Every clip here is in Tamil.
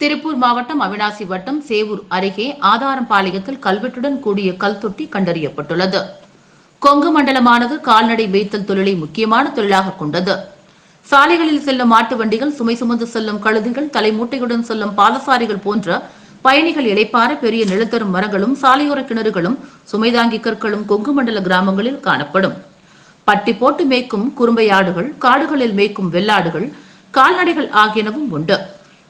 திருப்பூர் மாவட்டம் அவினாசி வட்டம் சேவூர் அருகே ஆதாரம்பாளையத்தில் கல்வெட்டுடன் கூடிய கல்தொட்டி கண்டறியப்பட்டுள்ளது. கொங்கு மண்டலமானது கால்நடை மேய்த்தல் தொழிலை முக்கியமான தொழிலாக கொண்டது. சாலைகளில் செல்லும் மாட்டு வண்டிகள் சுமை சுமந்து செல்லும் கழுதிகள் தலைமூட்டையுடன் செல்லும் பாதசாரிகள் போன்ற பயணிகள் இழைப்பார பெரிய நிலத்தரும் மரங்களும் சாலையோர கிணறுகளும் சுமைதாங்கி கற்களும் கொங்கு மண்டல கிராமங்களில் காணப்படும். பட்டி போட்டு மேய்க்கும் குறும்பையாடுகள் காடுகளில் மேய்க்கும் வெள்ளாடுகள் கால்நடைகள் ஆகியனவும் உண்டு.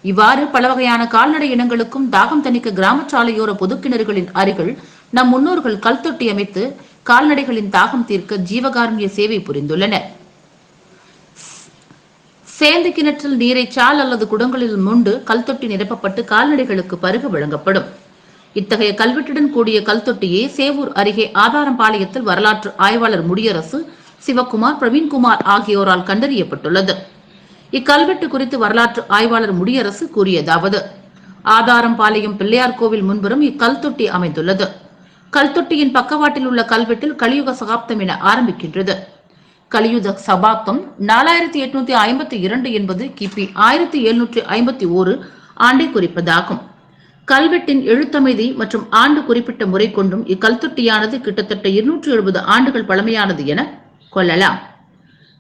இவ்வாறு பல வகையான கால்நடை இனங்களுக்கும் தாகம் தணிக்க கிராம சாலையோர பொதுக்கிணறுகளின் அருகில் நம் முன்னோர்கள் கல் தொட்டி அமைத்து கால்நடைகளின் தாகம் தீர்க்க ஜீவகாருண்ய சேவை புரிந்துள்ளனர். சேந்து கிணற்றில் நீரை சால் அல்லது குடங்களில் முண்டு கல்தொட்டி நிரப்பப்பட்டு கால்நடைகளுக்கு பருக வழங்கப்படும். இத்தகைய கல்வெட்டுடன் கூடிய கல்தொட்டியை சேவூர் அருகே ஆதாரம்பாளையத்தில் வரலாற்று ஆய்வாளர் முடியரசு சிவக்குமார் பிரவீன்குமார் ஆகியோரால் கண்டறியப்பட்டுள்ளது. இக்கல்வெட்டு குறித்து வரலாற்று ஆய்வாளர் முடியரசு கூறியதாவது. ஆதாரம் பாளையம் பிள்ளையார் கோவில் முன்புறம் இக்கல்தொட்டி அமைந்துள்ளது. கல்தொட்டியின் பக்கவாட்டில் உள்ள கல்வெட்டில் கலியுக சகாப்தம் என ஆரம்பிக்கின்றது. கலியுக சபாப்தம் நாலாயிரத்தி எட்நூத்தி ஐம்பத்தி இரண்டு என்பது கிபி ஆயிரத்தி எழுநூற்றி ஐம்பத்தி ஓரு ஆண்டை குறிப்பதாகும். கல்வெட்டின் எழுத்தமைதி மற்றும் ஆண்டு குறிப்பிட்ட முறை கொண்டும் இக்கல்தொட்டியானது கிட்டத்தட்ட இருநூற்றி எழுபது ஆண்டுகள் பழமையானது என கொள்ளலாம்.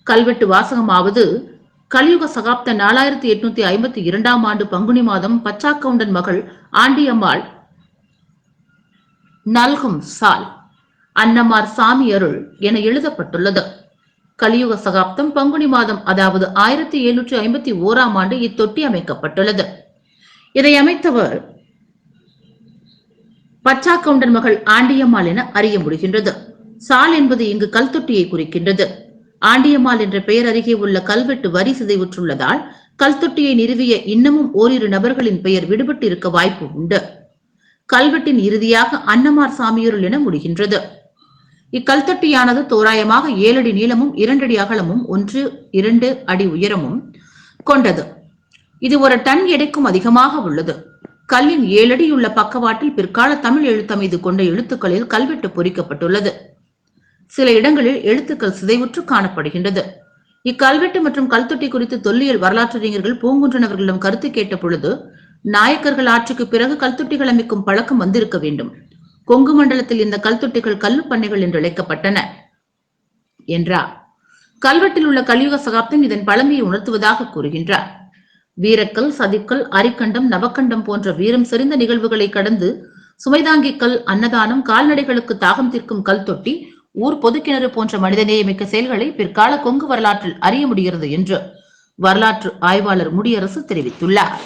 கல்வெட்டு வாசகமாவது கலியுக சகாப்த நாலாயிரத்தி எட்நூத்தி ஐம்பத்தி இரண்டாம் ஆண்டு பங்குனி மாதம் பச்சாக்கவுண்டன் மகள் ஆண்டியம்மாள் நல்கும் சால் அன்னமார் சாமி அருள் என எழுதப்பட்டுள்ளது. கலியுக சகாப்தம் பங்குனி மாதம் அதாவது ஆயிரத்தி எழுநூற்றி ஐம்பத்தி ஓராம் ஆண்டு இத்தொட்டி அமைக்கப்பட்டுள்ளது. இதை அமைத்தவர் பச்சாக்கவுண்டன் மகள் ஆண்டியம்மாள் என அறிய முடிகின்றது. சால் என்பது இங்கு கல்தொட்டியை குறிக்கின்றது. ஆண்டியம்மாள் என்ற பெயர் அருகே உள்ள கல்வெட்டு வரி சிதைவுற்றுள்ளதால் கல்தொட்டியை நிறுவிய இன்னமும் ஓரிரு நபர்களின் பெயர் விடுபட்டு இருக்க வாய்ப்பு உண்டு. கல்வெட்டின் இறுதியாக அன்னமார் சாமியருள் என முடிகின்றது. இக்கல்தொட்டியானது தோராயமாக ஏழடி நீளமும் இரண்டடி அகலமும் ஒன்று இரண்டு அடி உயரமும் கொண்டது. இது ஒரு டன் எடைக்கும் அதிகமாக உள்ளது. கல்லின் ஏழடியுள்ள பக்கவாட்டில் பிற்கால தமிழ் எழுத்தமைது கொண்ட எழுத்துக்களில் கல்வெட்டு பொறிக்கப்பட்டுள்ளது. சில இடங்களில் எழுத்துக்கள் சிதைவுற்று காணப்படுகின்றது. இக்கல்வெட்டு மற்றும் கல்தொட்டி குறித்து தொல்லியல் வரலாற்றறிஞர்கள் பூங்குன்றன் அவர்களிடம் கருத்து கேட்ட பொழுது நாயக்கர்கள் ஆட்சிக்கு பிறகு கல்தொட்டிகள் அமைக்கும் பழக்கம் வந்திருக்க வேண்டும். கொங்கு மண்டலத்தில் இந்த கல்தொட்டிகள் கல்லு பண்ணைகள் என்று அழைக்கப்பட்டன என்றார். கல்வெட்டில் உள்ள கலியுக சகாப்தம் இதன் பழமையை உணர்த்துவதாக கூறுகின்றார். வீரக்கல் சதிக்கல் அரிக்கண்டம் நவக்கண்டம் போன்ற வீரம் செறிந்த நிகழ்வுகளை கடந்து சுமைதாங்கிக்கல் அன்னதானம் கால்நடைகளுக்கு தாகம் தீர்க்கும் கல் தொட்டி ஊர் பொதுக்கிணறு போன்ற மனிதநேயமிக்க செயல்களை பிற்கால கொங்கு வரலாற்றில் அறிய முடிகிறது என்று வரலாற்று ஆய்வாளர் முடியரசு தெரிவித்துள்ளார்.